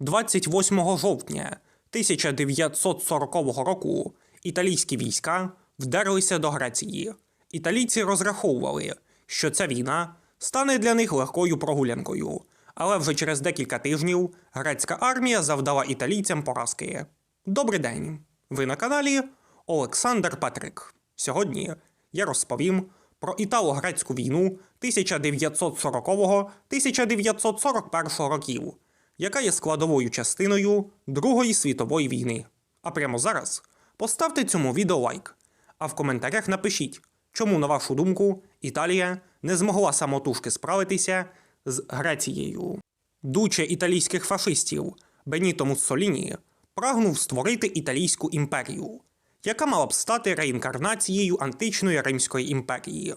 28 жовтня 1940 року італійські війська вдерлися до Греції. Італійці розраховували, що ця війна стане для них легкою прогулянкою, але вже через декілька тижнів грецька армія завдала італійцям поразки. Добрий день! Ви на каналі Олександр Петрик. Сьогодні я розповім про італо-грецьку війну 1940-1941 років, яка є складовою частиною Другої світової війни. А прямо зараз поставте цьому відео лайк, а в коментарях напишіть, чому, на вашу думку, Італія не змогла самотужки справитися з Грецією. Дуче італійських фашистів Беніто Муссоліні прагнув створити італійську імперію, яка мала б стати реінкарнацією античної Римської імперії.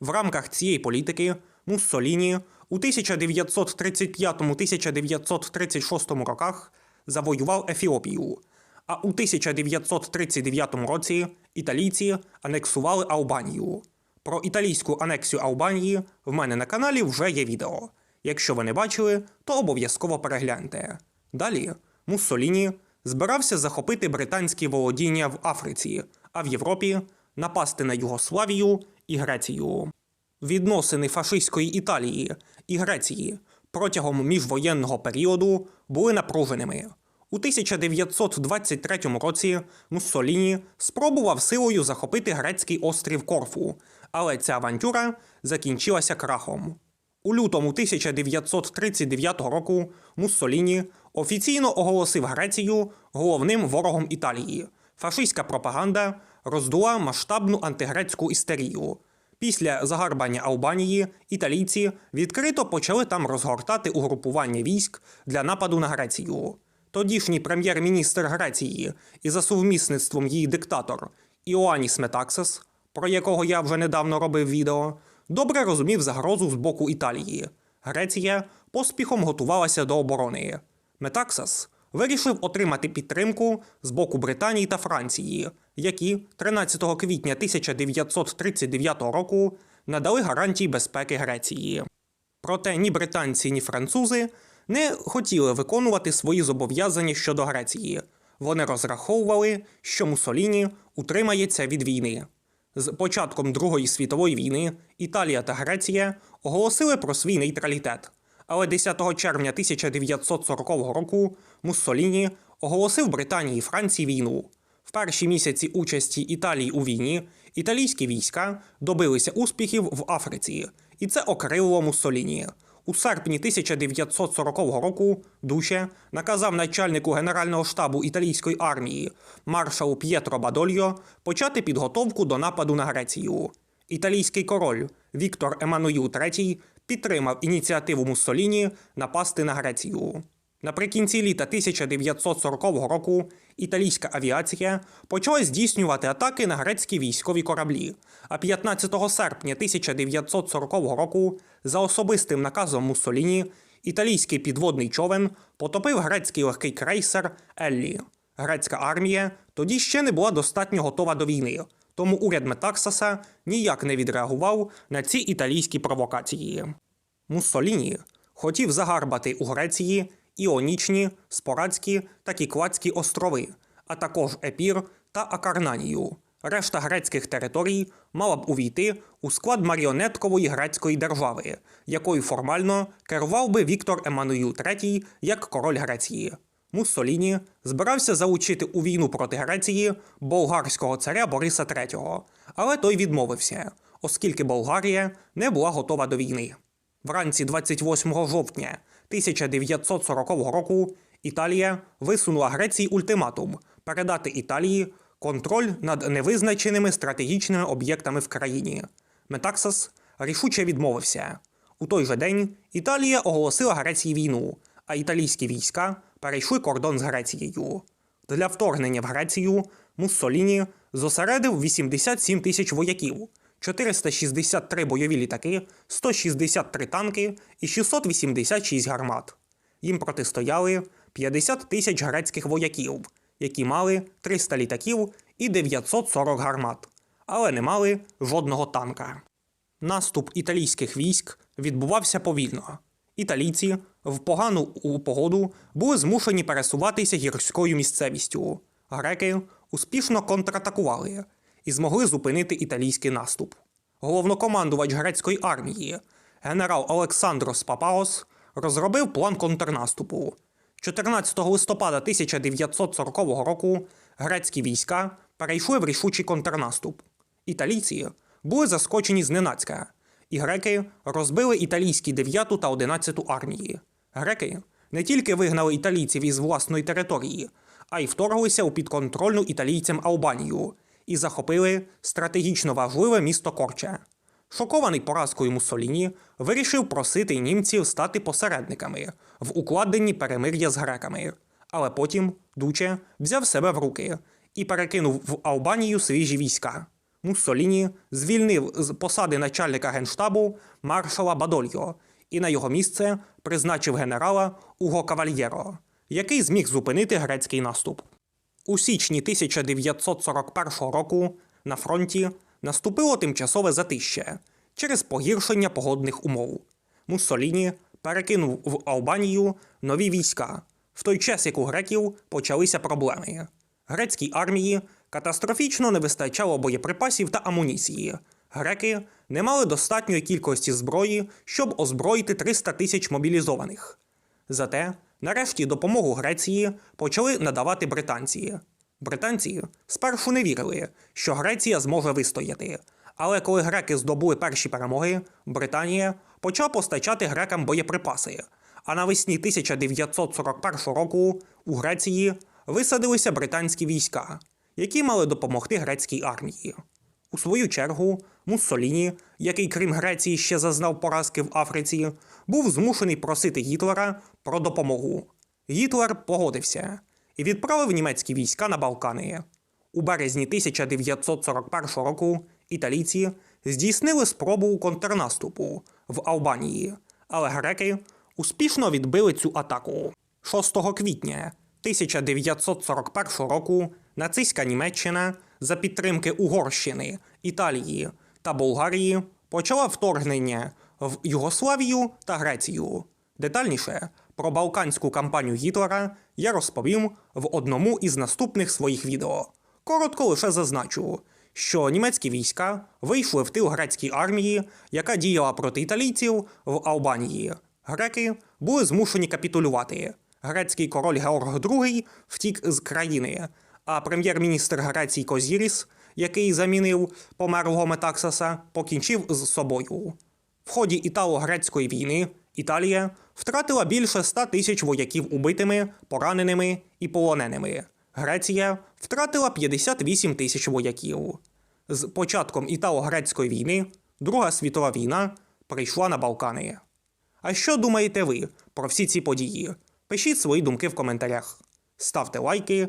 В рамках цієї політики Муссоліні у 1935-1936 роках завоював Ефіопію, а у 1939 році італійці анексували Албанію. Про італійську анексію Албанії в мене на каналі вже є відео. Якщо ви не бачили, то обов'язково перегляньте. Далі Муссоліні збирався захопити британські володіння в Африці, а в Європі напасти на Югославію і Грецію. Відносини фашистської Італії і Греції протягом міжвоєнного періоду були напруженими. У 1923 році Муссоліні спробував силою захопити грецький острів Корфу, але ця авантюра закінчилася крахом. У лютому 1939 року Муссоліні офіційно оголосив Грецію головним ворогом Італії. Фашистська пропаганда роздула масштабну антигрецьку істерію. Після загарбання Албанії італійці відкрито почали там розгортати угрупування військ для нападу на Грецію. Тодішній прем'єр-міністр Греції і за сувмісництвом її диктатор Іоаніс Метаксес, про якого я вже недавно робив відео, добре розумів загрозу з боку Італії. Греція поспіхом готувалася до оборони. Метаксас вирішив отримати підтримку з боку Британії та Франції, які 13 квітня 1939 року надали гарантії безпеки Греції. Проте ні британці, ні французи не хотіли виконувати свої зобов'язання щодо Греції. Вони розраховували, що Мусоліні утримається від війни. З початком Другої світової війни Італія та Греція оголосили про свій нейтралітет. Але 10 червня 1940 року Муссоліні оголосив Британії і Франції війну. В перші місяці участі Італії у війні італійські війська добилися успіхів в Африці, і це окрилило Муссоліні. У серпні 1940 року Дуче наказав начальнику Генерального штабу італійської армії маршалу П'єтро Бадольо почати підготовку до нападу на Грецію. Італійський король Віктор Еммануїл III підтримав ініціативу Муссоліні напасти на Грецію. Наприкінці літа 1940 року італійська авіація почала здійснювати атаки на грецькі військові кораблі. А 15 серпня 1940 року, за особистим наказом Муссоліні, італійський підводний човен потопив грецький легкий крейсер Еллі. Грецька армія тоді ще не була достатньо готова до війни, тому уряд Метаксаса ніяк не відреагував на ці італійські провокації. Муссоліні хотів загарбати у Греції Іонічні, Спорадські та Кікладські острови, а також Епір та Акарнанію. Решта грецьких територій мала б увійти у склад маріонеткової грецької держави, якою формально керував би Віктор Еммануїл III як король Греції. Муссоліні збирався залучити у війну проти Греції болгарського царя Бориса III, але той відмовився, оскільки Болгарія не була готова до війни. Вранці 28 жовтня 1940 року Італія висунула Греції ультиматум передати Італії контроль над невизначеними стратегічними об'єктами в країні. Метаксас рішуче відмовився. У той же день Італія оголосила Греції війну, а італійські війська перейшли кордон з Грецією. Для вторгнення в Грецію Муссоліні зосередив 87 тисяч вояків, 463 бойові літаки, 163 танки і 686 гармат. Їм протистояли 50 тисяч грецьких вояків, які мали 300 літаків і 940 гармат, але не мали жодного танка. Наступ італійських військ відбувався повільно. Італійці в погану погоду були змушені пересуватися гірською місцевістю. Греки успішно контратакували і змогли зупинити італійський наступ. Головнокомандувач грецької армії генерал Олександрос Папаос розробив план контрнаступу. 14 листопада 1940 року грецькі війська перейшли в рішучий контрнаступ. Італійці були заскочені зненацька, і греки розбили італійські 9 та 11 армії. Греки не тільки вигнали італійців із власної території, а й вторглися у підконтрольну італійцям Албанію і захопили стратегічно важливе місто Корче. Шокований поразкою Муссоліні вирішив просити німців стати посередниками в укладенні перемир'я з греками. Але потім Дуче взяв себе в руки і перекинув в Албанію свіжі війська. Муссоліні звільнив з посади начальника генштабу маршала Бадольо і на його місце призначив генерала Уго Кавальєро, який зміг зупинити грецький наступ. У січні 1941 року на фронті наступило тимчасове затище через погіршення погодних умов. Муссоліні перекинув в Албанію нові війська, в той час як у греків почалися проблеми. Грецькій армії катастрофічно не вистачало боєприпасів та амуніції. Греки не мали достатньої кількості зброї, щоб озброїти 300 тисяч мобілізованих. Зате, нарешті, допомогу Греції почали надавати британці. Британці спершу не вірили, що Греція зможе вистояти. Але коли греки здобули перші перемоги, Британія почала постачати грекам боєприпаси. А навесні 1941 року у Греції висадилися британські війська, які мали допомогти грецькій армії. У свою чергу, Муссоліні, який крім Греції ще зазнав поразки в Африці, був змушений просити Гітлера про допомогу. Гітлер погодився і відправив німецькі війська на Балкани. У березні 1941 року італійці здійснили спробу контрнаступу в Албанії, але греки успішно відбили цю атаку. 6 квітня 1941 року нацистська Німеччина за підтримки Угорщини, Італії та Болгарії почала вторгнення в Югославію та Грецію. Детальніше про балканську кампанію Гітлера я розповім в одному із наступних своїх відео. Коротко лише зазначу, що німецькі війська вийшли в тил грецькій армії, яка діяла проти італійців в Албанії. Греки були змушені капітулювати. Грецький король Георг II втік з країни, а прем'єр-міністр Греції Козіріс, який замінив померлого Метаксаса, покінчив з собою. В ході італо-грецької війни Італія втратила більше 100 тисяч вояків убитими, пораненими і полоненими. Греція втратила 58 тисяч вояків. З початком італо-грецької війни Друга світова війна прийшла на Балкани. А що думаєте ви про всі ці події? Пишіть свої думки в коментарях. Ставте лайки,